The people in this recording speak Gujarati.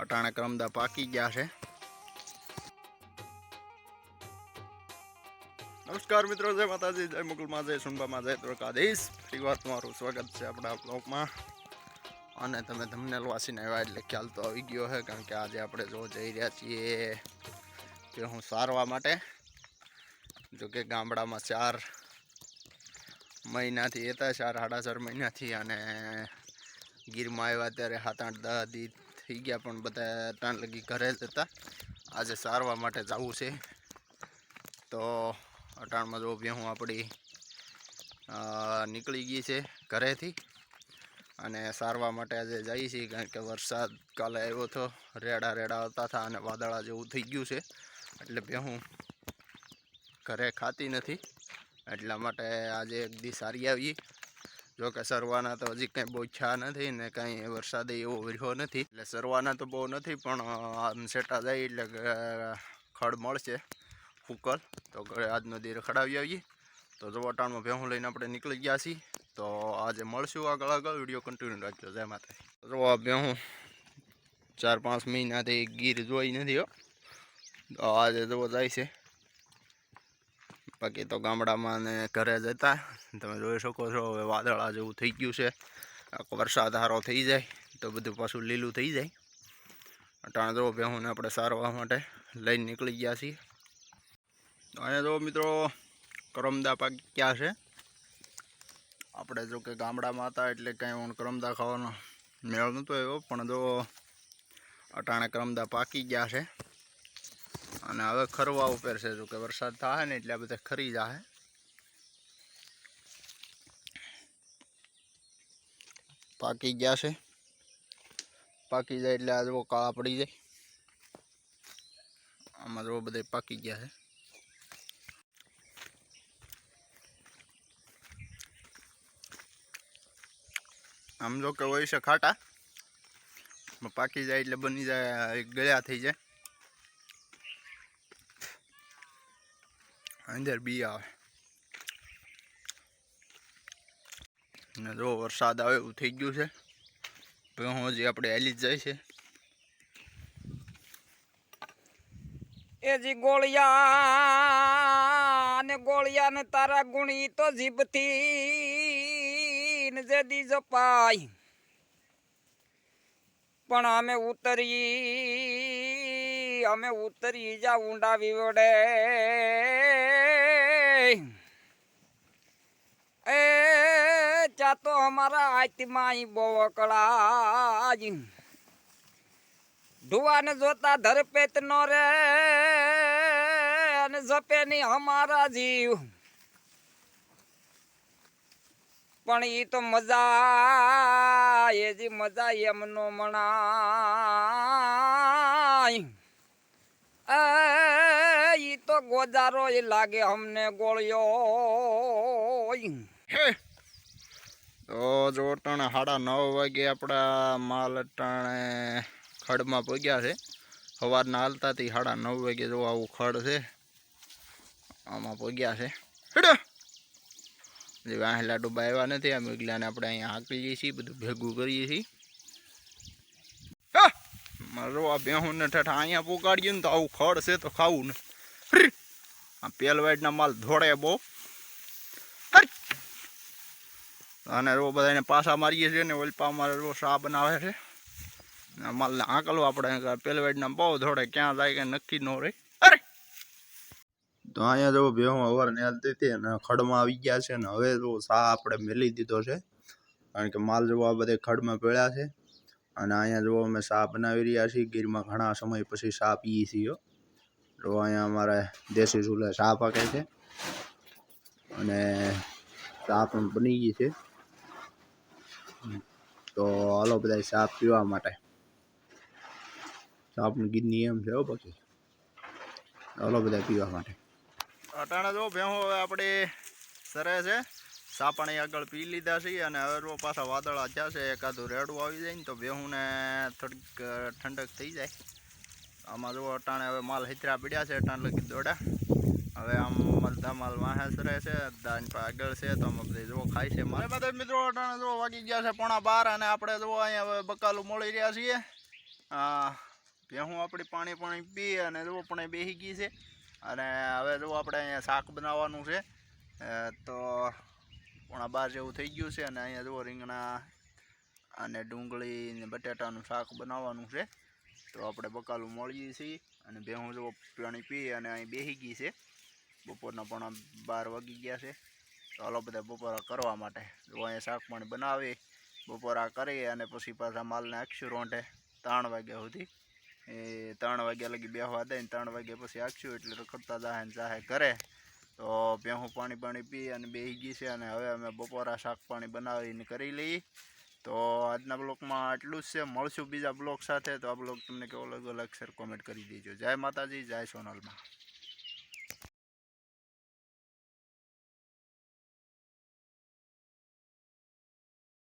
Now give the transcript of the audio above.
અટાણે કરમદા પાકી ગયા છે. નમસ્કાર મિત્રો, જય માતાજી, જય મુકુલમાં જય સુનબામાં જય દ્વારકાધીશ. ફરી વાર તમારું સ્વાગત છે આપણા બ્લોગમાં. અને તમે તમને વાસીને આવ્યા એટલે ખ્યાલ તો આવી ગયો છે કારણ કે આજે આપણે જો જઈ રહ્યા છીએ કે હું સારવા માટે. જો કે ગામડામાં ચાર મહિનાથી હતા ચાર સાડા ચાર મહિનાથી, અને ગીરમાં આવ્યા ત્યારે સાત આઠ દસ દી થઈ ગયા પણ બધા ટાણ લગી ઘરે જ હતા. આજે સારવા માટે જવું છે. તો અટાણમાં જો ભેહું આપણી નીકળી ગઈ છે ઘરેથી. અને સારવા માટે આજે જઈએ છીએ કારણ કે વરસાદ કાલે આવ્યો હતો રેડા રેડા આવતા હતા અને વાદળા જેવું થઈ ગયું છે. એટલે ભેહું ઘરે ખાતી નથી. એટલા માટે આજે એક દી સારી આવી. જો કે સરવાના તો હજી કંઈ બહુ ઈચ્છા નથી ને કાંઈ વરસાદ એવો વર્યો નથી. એટલે સરવાના તો બહુ નથી, પણ આમ સેટા જાય એટલે ખડ મળશે ફૂકલ. તો આજનો દી રખડાવી આવીએ. તો જવાટાણમાં ભેહું લઈને આપણે નીકળી ગયા છીએ. તો આજે મળશું આગળ આગળ. વીડિયો કન્ટિન્યુ રાખજો. જય માતા જો આ ભેહું ચાર પાંચ મહિનાથી ગીર જોઈ નથી હો. આજે જવો જાય છે. બાકી તો ગામડામાં ને ઘરે જતા તમે જોઈ શકો છો, હવે વાદળા જેવું થઈ ગયું છે. આખો વરસાદ સારો થઈ જાય, તો બધું પાછું લીલું થઈ જાય. અટાણે જો ભેહુંને આપણે સારવા માટે લઈને નીકળી ગયા છીએ. અહીંયા જો મિત્રો કરમદા પાક ક્યાં છે? આપણે જો કે ગામડામાં હતા એટલે કંઈ હું કરમદા ખાવાનો મેળ નહોતો આવ્યો, પણ જો અટાણે કરમદા પાકી ગયા છે. અને હવે ખરવા ઉપર છે, જો કે વરસાદ થાય ને એટલે બધા ખરી જાય પાકી ગયા છે. પાકી જાય એટલે આ જો કાળા પડી જાય. આમાં જો બધા પાકી ગયા છે. આમ જો કે હોય છે ખાટા. પાકી જાય એટલે બની જાય ગળ્યા થઈ જાય. અંદર બી આવે. ને જો વરસાદ આવે એવું થઈ ગયું છે. હું હજી આપણે હેલી જ જાય છે. એ જી ગોળિયા ને ગોળિયા ને તારા ગુણી તો જીભથી ને જેદી જપાય પણ અમે ઉતરી અમે ઉતરી જા ઊંડા વિવડે. એ ચા તો અમારા આત્માઈ બહુ ધુવાને જોતા ધરપેત નો રે અને જપે ની અમારા જીવ. પણ ઈ તો મજા, એ જી મજા એમનો મણાય. ઈ તો ગોજારો એ લાગે અમને ગોળ્યો હે. તો જો સાડા નવ વાગે આપણા માલ અટાણે ખડમાં પગ્યા છે. સવારના હાલતાથી સાડા નવ વાગે જો આવું ખડ છે, આમાં પગ્યા છે. હેડો. જે વાહ ડબ્બા આવ્યા નથી અમે મેઘલાને આપણે અહીંયા હાંકીએ છીએ, બધું ભેગું કરીએ છીએ! મારો આ બેહુંને ઠેઠા અહીંયા પોકાડીએ ને તો આવું ખડ છે તો ખાવું ને! આ પેલવાઈડના માલ ધોળે બહુ. અને રો બધાને પાછા મારીએ છીએ ને ઓલપા અમારે રો શા બનાવે છે. ને આંકલો આપણે પેલવેડના બહુ ધોળે, ક્યાં જાય કે નક્કી ન રહે. અરે તો અહીંયા જો ભેહું અવાર ને હાલતી હતી અને ખડમાં આવી ગયા છે ને હવે જો સા આપણે મેલી દીધો છે. કારણ કે માલ જો આ બધે ખડમાં પડ્યા છે. અને અહીંયા જુઓ, અમે સા બનાવી રહ્યા છીએ. ગીરમાં ઘણા સમય પછી સા પીએ છીએ તો અહીંયા અમારે દેશી ચૂલે સા પાકે છે. અને સાપ પણ બની ગઈ છે. તો હાલો બધા સાપ પીવા માટે. ચા પણ ગીરની એમ છે પછી હાલો બધા પીવા માટે. અટાણા જો ભેહો આપણે સરે છે. ચા આગળ પી લીધા છીએ અને હવે રો પાછા વાદળા જશે એકાદું રેડું આવી જાય ને તો ભેહુંને થોડીક ઠંડક થઈ જાય. આમાં જો અટાણે હવે માલ હિતરા પીડ્યા છે, અટાણ લગી દોડા હવે આમ મલતા માલ વાહે સરે છે દાન આગળ છે, તો અમે બધી જો ખાય છે મારે બધા મિત્રો અટાણે જો વાગી ગયા છે પોણા બાર અને આપણે જો અહીંયા હવે બકાલું મળી રહ્યા છીએ. ભેહું આપણી પાણી પાણી પી અને જો પણ બેસી ગઈ છે. અને હવે જો આપણે અહીંયા શાક બનાવવાનું છે. તો પોણા બાર જેવું થઈ ગયું છે અને અહીંયા જુઓ રીંગણા અને ડુંગળી ને બટાટાનું શાક બનાવવાનું છે. તો આપણે બકાલું મળીએ છીએ અને ભેહું જો પાણી પી અને અહીં બેસી ગઈ છે. બપોરના પોણા બાર વાગી ગયા છે. તો હાલો બધા બપોરા કરવા માટે. જો અહીંયા શાક પાણી બનાવી, બપોરા કરી અને પછી પાછા માલને આખશું રોંઢે ત્રણ વાગ્યા સુધી. એ ત્રણ વાગ્યા લગી બેહવા દે ને ત્રણ વાગ્યા પછી આખશું એટલે રખડતા જાહે ને જાહે ઘરે. તો ભેહું પાણી પાણી પી અને બેહી ગઈ છે અને હવે અમે બપોરા શાક પાણી બનાવીને કરી લઈએ. તો આજના બ્લોગમાં આટલું જ છે. મળશું બીજા બ્લોગ સાથે. તો આ બ્લોગ તમને કેવો લાગ્યો, લાઈક, શેર, કોમેન્ટ કરી દેજો. જય માતાજી, જય સોનલમાં.